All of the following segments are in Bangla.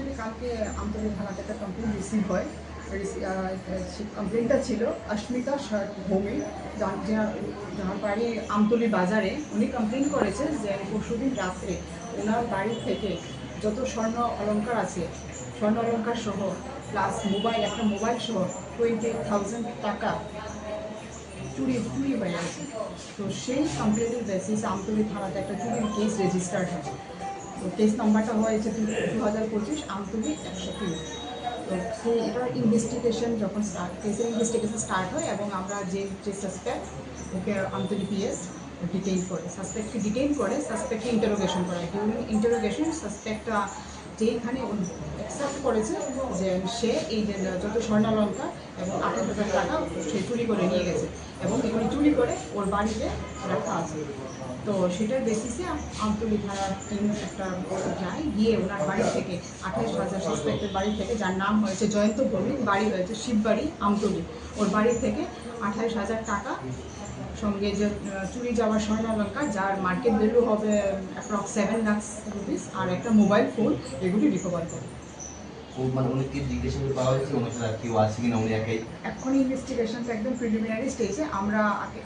অ্যাকচুয়ালি কালকে আমতলী থানাতে একটা কমপ্লেন রিসিভ হয়। কমপ্লেনটা ছিল অস্মিতা ভৌমি যার বাড়ি আমতলী বাজারে। উনি কমপ্লেন করেছে যে পরশুদিন রাত্রে ওনার বাড়ি থেকে যত স্বর্ণ অলঙ্কার আছে, স্বর্ণ অলংকার সহ প্লাস মোবাইল একটা মোবাইল সহ টোয়েন্টি থাউজেন্ড টাকা চুরি চুরি হয়ে গেছে। তো সেই কমপ্লেনের বেসিস আমতলি থানাতে একটা চুরির কেস রেজিস্টার্ড হয়। কেস নাম্বারটা হয়েছে দু হাজার পঁচিশ আমতলী একশো তিন। তো সেই এটার ইনভেস্টিগেশন যখন স্টার্ট কেসের ইনভেস্টিগেশন স্টার্ট হয় এবং আমরা যে যে সাসপেক্ট ওকে আমতলী পিএস ডিটেইন করে। সাসপেক্টকে ডিটেইন করে সাসপেক্টকে ইন্টারোগেশন করে। ডিউরিং ইন্টারোগেশন সাসপেক্ট যেখানে অ্যাকসেপ্ট করেছে যে সে এই যত স্বর্ণালঙ্কার এবং আঠাশ হাজার টাকা সে চুরি করে নিয়ে গেছে। এবং এগুলি চুরি করে ওর বাড়িতে রাখা আছে। তো সেটার বেসিসে আমতলি থানার টিম একটা যায়। গিয়ে ওনার বাড়ি থেকে আঠাশ হাজার সাসপেক্টের বাড়ি থেকে, যার নাম হয়েছে জয়ন্ত ভৌমিক বাড়ি হয়েছে শিববাড়ি আমতলি ওর বাড়ি থেকে আঠাশ হাজার টাকা সঙ্গে যে চুরি যাওয়ার স্বর্ণালঙ্কার, যার মার্কেট ভ্যালু হবে অ্যাপ্রক্স সেভেন লাখ রুপিস আর একটা মোবাইল ফোন এগুলি রিকভার করে। মানে উনি জিজ্ঞেস করে হয়েছে? উনি ছাড়া কেউ আছে কিনা? উনি একাই? এখন ইনভেস্টিগেশন একদম প্রিলিমিনারি স্টেজে আমরা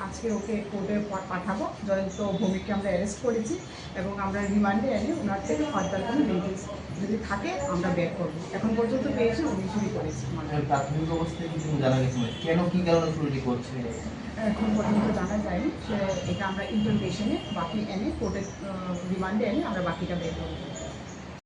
আজকে ওকে কোর্টে পাঠাবো। জয়ন্ত ভৌমিককে আমরা অ্যারেস্ট করেছি এবং আমরা রিমান্ডে এনে ওনার থেকে ফার্দার কোনো যদি থাকে আমরা বের করব। এখন পর্যন্ত পেয়েছি উনি চুরি করেছি। মানে প্রাথমিক অবস্থায় কিছু জানা গেছে কেন কি কারণে করছে? এখন পর্যন্ত জানা যায়নি। এটা আমরা ইন্টারভেশনে বাকি এনে কোর্টে রিমান্ডে এনে আমরা বাকিটা বের করব।